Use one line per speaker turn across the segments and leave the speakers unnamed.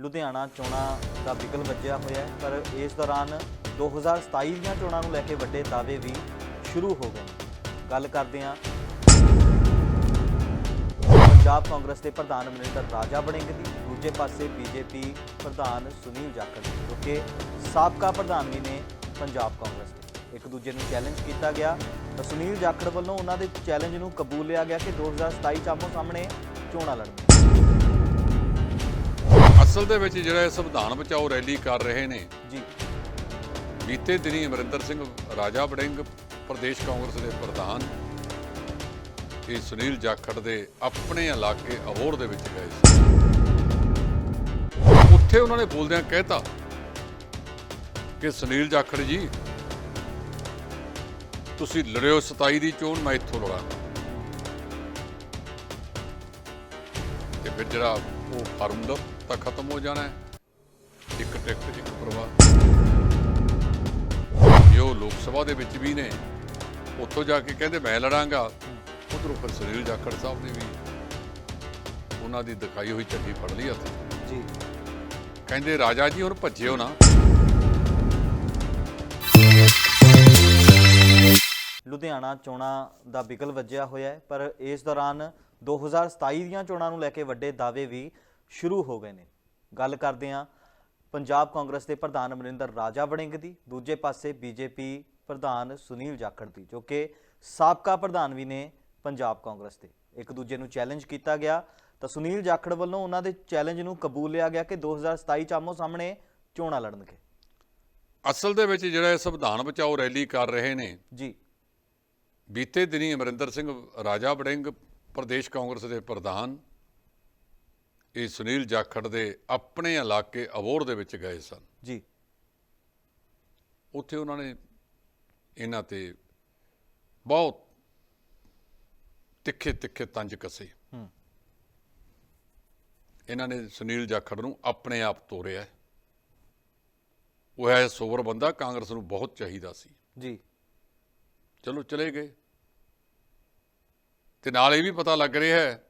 ਲੁਧਿਆਣਾ ਚੋਣਾਂ ਦਾ ਬਿਗਲ ਵੱਜਿਆ ਹੋਇਆ ਹੈ, ਪਰ ਇਸ ਦੌਰਾਨ 2027 ਦੀਆਂ ਚੋਣਾਂ ਨੂੰ ਲੈ ਕੇ ਵੱਡੇ ਦਾਅਵੇ ਵੀ ਸ਼ੁਰੂ ਹੋ ਗਏ ਨੇ। ਗੱਲ ਕਰਦੇ ਹਾਂ ਪੰਜਾਬ ਕਾਂਗਰਸ ਦੇ ਪ੍ਰਧਾਨ ਮਨਿੰਦਰ ਰਾਜਾ ਵੜਿੰਗ ਦੀ, ਦੂਜੇ ਪਾਸੇ ਬੀਜੇਪੀ ਪ੍ਰਧਾਨ ਸੁਨੀਲ ਜਾਖੜ ਜੋ ਕਿ ਸਾਬਕਾ ਪ੍ਰਧਾਨ ਵੀ ਨੇ ਪੰਜਾਬ ਕਾਂਗਰਸ ਦੇ। ਇੱਕ ਦੂਜੇ ਨੂੰ ਚੈਲੰਜ ਕੀਤਾ ਗਿਆ। ਤਾਂ ਸੁਨੀਲ ਜਾਖੜ ਵੱਲੋਂ ਉਹਨਾਂ ਦੇ ਚੈਲੰਜ ਨੂੰ ਕਬੂਲ ਲਿਆ ਗਿਆ ਕਿ 2027 ਚ ਆਪੋ ਸਾਹਮਣੇ ਚੋਣਾਂ ਲੜਨੀਆਂ
ਅਸਲ ਦੇ ਵਿੱਚ ਜਿਹੜਾ ਇਹ ਸੰਵਿਧਾਨ ਬਚਾਓ ਰੈਲੀ ਕਰ ਰਹੇ ਨੇ
ਜੀ।
ਬੀਤੇ ਦਿਨੀ ਅਮਰਿੰਦਰ ਸਿੰਘ ਰਾਜਾ ਵੜਿੰਗ ਪ੍ਰਦੇਸ਼ ਕਾਂਗਰਸ ਦੇ ਪ੍ਰਧਾਨ ਇਹ ਸੁਨੀਲ ਜਾਖੜ ਦੇ ਆਪਣੇ ਇਲਾਕੇ ਅਬੋਰ ਦੇ ਵਿੱਚ ਗਏ ਸੀ। ਉੱਥੇ ਉਹਨਾਂ ਨੇ ਬੋਲਦਿਆਂ ਕਹਿਤਾ ਕਿ ਸੁਨੀਲ ਜਾਖੜ ਜੀ ਤੁਸੀਂ ਲੜਿਓ 27 ਦੀ ਚੋਣ ਮੈਂ ਇੱਥੋਂ ਲੜਾਂਗਾ। ਤੇ ਫਿਰ ਜਿਹੜਾ ਉਹ ਫਾਰਮੂਲਾ ਤਾਂ ਖਤਮ ਹੋ ਜਾਣਾ ਹੈ। ਇੱਕ ਟਿਕਟ ਇੱਕ ਪ੍ਰਵਾਹ। ਜੋ ਲੋਕ ਸਭਾ ਦੇ ਵਿੱਚ ਵੀ ਨੇ। ਉੱਥੋਂ ਜਾ ਕੇ ਕਹਿੰਦੇ ਮੈਂ ਲੜਾਂਗਾ। ਉਧਰੋਂ ਫਿਰ ਸੁਨੀਲ ਜਾਖੜ ਸਾਹਿਬ ਨੇ ਵੀ ਉਹਨਾਂ ਦੀ ਦਿਖਾਈ ਹੋਈ ਝੰਡੀ ਫੜ ਲਈ ਹੱਥ।
ਜੀ।
ਕਹਿੰਦੇ ਰਾਜਾ ਜੀ ਹੁਣ ਭੱਜਿਓ ਨਾ।
ਲੁਧਿਆਣਾ ਚੋਣਾਂ ਦਾ ਬਿਗਲ ਵੱਜਿਆ ਹੋਇਆ ਹੈ ਪਰ ਇਸ ਦੌਰਾਨ 2027 ਦੀਆਂ ਚੋਣਾਂ ਨੂੰ ਲੈ ਕੇ ਵੱਡੇ ਦਾਅਵੇ ਵੀ ਸ਼ੁਰੂ ਹੋ ਗਏ ਨੇ। ਗੱਲ ਕਰਦੇ ਹਾਂ ਪੰਜਾਬ ਕਾਂਗਰਸ ਦੇ ਪ੍ਰਧਾਨ ਅਮਰਿੰਦਰ ਰਾਜਾ ਵੜਿੰਗ ਦੀ ਦੂਜੇ ਪਾਸੇ ਬੀਜੇਪੀ ਪ੍ਰਧਾਨ ਸੁਨੀਲ ਜਾਖੜ ਦੀ ਜੋ ਕਿ ਸਾਬਕਾ ਪ੍ਰਧਾਨ ਵੀ ਨੇ ਪੰਜਾਬ ਕਾਂਗਰਸ ਦੇ। ਇੱਕ ਦੂਜੇ ਨੂੰ ਚੈਲੰਜ ਕੀਤਾ ਗਿਆ। ਤਾਂ ਸੁਨੀਲ ਜਾਖੜ ਵੱਲੋਂ ਉਹਨਾਂ ਦੇ ਚੈਲੰਜ ਨੂੰ ਕਬੂਲ ਲਿਆ ਗਿਆ ਕਿ 2027 ਚ ਆਮੋ ਸਾਹਮਣੇ ਚੋਣਾਂ ਲੜਨਗੇ।
ਅਸਲ ਦੇ ਵਿੱਚ ਜਿਹੜਾ ਇਹ ਸੰਵਿਧਾਨ ਬਚਾਓ ਰੈਲੀ ਕਰ ਰਹੇ ਨੇ
ਜੀ।
ਬੀਤੇ ਦਿਨੀ ਅਮਰਿੰਦਰ ਸਿੰਘ ਰਾਜਾ ਵੜਿੰਗ ਪ੍ਰਦੇਸ਼ ਕਾਂਗਰਸ ਦੇ ਪ੍ਰਧਾਨ ਇਹ ਸੁਨੀਲ ਜਾਖੜ ਦੇ ਆਪਣੇ ਇਲਾਕੇ ਅਬੋਰ ਦੇ ਵਿੱਚ ਗਏ ਸਨ।
ਜੀ।
ਉੱਥੇ ਉਹਨਾਂ ਨੇ ਇਹਨਾਂ ਤੇ ਬਹੁਤ ਤਿੱਖੇ ਤਿੱਖੇ ਤੰਜ ਕੱਸੇ।
ਹੂੰ।
ਇਹਨਾਂ ਨੇ ਸੁਨੀਲ ਜਾਖੜ ਨੂੰ ਆਪਣੇ ਆਪ ਤੋਰਿਆ। ਉਹ ਹੈ ਸੋਵਰ ਬੰਦਾ ਕਾਂਗਰਸ ਨੂੰ ਬਹੁਤ ਚਾਹੀਦਾ ਸੀ।
ਜੀ।
ਚਲੋ ਚਲੇ ਗਏ। ਤੇ ਨਾਲ ਇਹ ਵੀ ਪਤਾ ਲੱਗ ਰਿਹਾ ਹੈ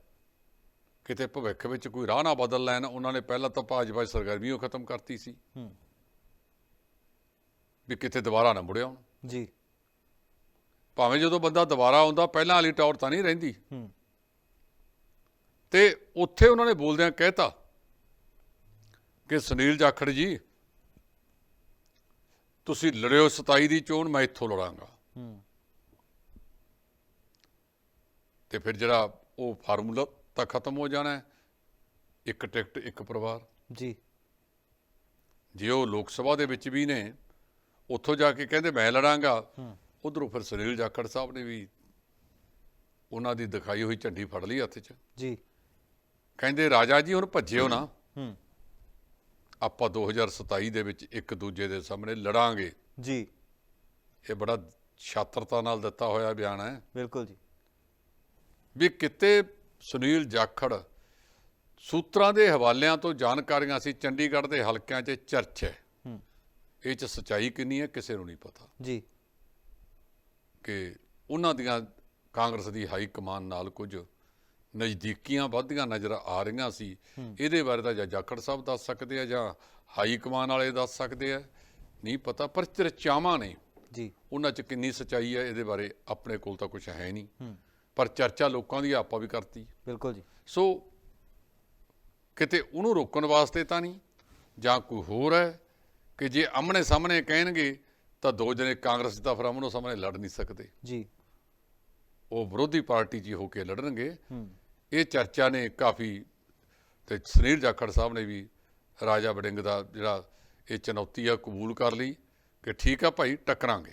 ਕਿਤੇ ਭਵਿੱਖ ਵਿੱਚ ਕੋਈ ਰਾਹ ਨਾ ਬਦਲ ਲੈਣ ਉਹਨਾਂ ਨੇ ਪਹਿਲਾਂ ਤਾਂ ਭਾਜਪਾ ਸਰਗਰਮੀ ਉਹ ਖਤਮ ਕਰਤੀ ਸੀ।
ਹੂੰ।
ਵੀ ਕਿਤੇ ਦੁਬਾਰਾ ਨਾ ਮੁੜਿਆ ਹੁਣ।
ਜੀ।
ਭਾਵੇਂ ਜਦੋਂ ਬੰਦਾ ਦੁਬਾਰਾ ਆਉਂਦਾ ਪਹਿਲਾਂ ਵਾਲੀ ਟੌਰ ਤਾਂ ਨਹੀਂ ਰਹਿੰਦੀ।
ਹੂੰ।
ਤੇ ਉੱਥੇ ਉਹਨਾਂ ਨੇ ਬੋਲਦਿਆਂ ਕਹਿਤਾ ਕਿ ਸੁਨੀਲ ਜਾਖੜ ਜੀ ਤੁਸੀਂ ਲੜਿਓ 27 ਦੀ ਚੋਣ ਮੈਂ ਇੱਥੋਂ ਲੜਾਂਗਾ।
ਹੂੰ।
ਤੇ ਫਿਰ ਜਿਹੜਾ ਉਹ ਫਾਰਮੂਲਾ ਤਾਂ ਖਤਮ ਹੋ ਜਾਣਾ ਹੈ। ਇੱਕ ਟਿਕਟ ਇੱਕ ਪਰਿਵਾਰ।
ਜੀ।
ਜੇ ਉਹ ਲੋਕ ਸਭਾ ਦੇ ਵਿੱਚ ਵੀ ਨੇ ਉੱਥੋਂ ਜਾ ਕੇ ਕਹਿੰਦੇ ਮੈਂ ਲੜਾਂਗਾ ਉਧਰੋਂ ਫਿਰ ਸੁਨੀਲ ਜਾਖੜ ਸਾਹਿਬ ਨੇ ਵੀ ਉਹਨਾਂ ਦੀ ਦਿਖਾਈ ਹੋਈ ਝੰਡੀ ਫੜ ਲਈ ਹੱਥ 'ਚ।
ਜੀ।
ਕਹਿੰਦੇ ਰਾਜਾ ਜੀ ਹੁਣ ਭੱਜਿਓ ਨਾ।
ਹੂੰ।
ਆਪਾਂ 2027 ਦੇ ਵਿੱਚ ਇੱਕ ਦੂਜੇ ਦੇ ਸਾਹਮਣੇ ਲੜਾਂਗੇ।
ਜੀ।
ਇਹ ਬੜਾ ਛਾਤਰਤਾ ਨਾਲ ਦਿੱਤਾ ਹੋਇਆ ਬਿਆਨ ਹੈ।
ਬਿਲਕੁਲ ਜੀ।
ਵੀ ਕਿਤੇ ਸੁਨੀਲ ਜਾਖੜ ਸੂਤਰਾਂ ਦੇ ਹਵਾਲਿਆਂ ਤੋਂ ਜਾਣਕਾਰੀਆਂ ਸੀ ਚੰਡੀਗੜ੍ਹ ਦੇ ਹਲਕਿਆਂ 'ਚ ਚਰਚ। ਹੈ। ਇਹ 'ਚ ਸਚਾਈ ਕਿੰਨੀ ਹੈ ਕਿਸੇ ਨੂੰ ਨਹੀਂ ਪਤਾ।
ਜੀ।
ਕਿ ਉਹਨਾਂ ਦੀਆਂ ਕਾਂਗਰਸ ਦੀ ਹਾਈ ਕਮਾਨ ਨਾਲ ਕੁਝ ਨਜ਼ਦੀਕੀਆਂ ਵੱਧਦੀਆਂ ਨਜ਼ਰ ਆ ਰਹੀਆਂ ਸੀ। ਇਹਦੇ ਬਾਰੇ ਤਾਂ ਜਾਂ ਜਾਖੜ ਸਾਹਿਬ ਦੱਸ ਸਕਦੇ ਆ ਜਾਂ ਹਾਈ ਕਮਾਨ ਵਾਲੇ ਦੱਸ ਸਕਦੇ ਆ ਨਹੀਂ ਪਤਾ ਪਰ ਚਰਚਾਵਾਂ ਨੇ।
ਜੀ।
ਉਹਨਾਂ 'ਚ ਕਿੰਨੀ ਸਚਾਈ ਹੈ ਇਹਦੇ ਬਾਰੇ ਆਪਣੇ ਕੋਲ ਤਾਂ ਕੁਝ ਹੈ ਨਹੀਂ।
ਹੂੰ।
ਪਰ ਚਰਚਾ ਲੋਕਾਂ ਦੀ ਆਪਾਂ ਵੀ ਕਰਤੀ।
ਬਿਲਕੁਲ ਜੀ।
ਸੋ ਕਿਤੇ ਉਹਨੂੰ ਰੋਕਣ ਵਾਸਤੇ ਤਾਂ ਨਹੀਂ ਜਾਂ ਕੋਈ ਹੋਰ ਹੈ ਕਿ ਜੇ ਆਮਣੇ ਸਾਹਮਣੇ ਕਹਿਣਗੇ ਤਾਂ ਦੋ ਜਣੇ ਕਾਂਗਰਸ ਦਾ ਫਿਰ ਆਮਣੋ ਸਾਹਮਣੇ ਲੜ ਨਹੀਂ ਸਕਦੇ।
ਜੀ।
ਉਹ ਵਿਰੋਧੀ ਪਾਰਟੀ 'ਚ ਹੀ ਹੋ ਕੇ ਲੜਨਗੇ। ਇਹ ਚਰਚਾ ਨੇ ਕਾਫੀ ਤੇ ਸੁਨੀਲ ਜਾਖੜ ਸਾਹਿਬ ਨੇ ਵੀ ਰਾਜਾ ਵੜਿੰਗ ਦਾ ਜਿਹੜਾ ਇਹ ਚੁਣੌਤੀ ਆ ਕਬੂਲ ਕਰ ਲਈ ਕਿ ਠੀਕ ਆ ਭਾਈ ਟੱਕਰਾਂਗੇ।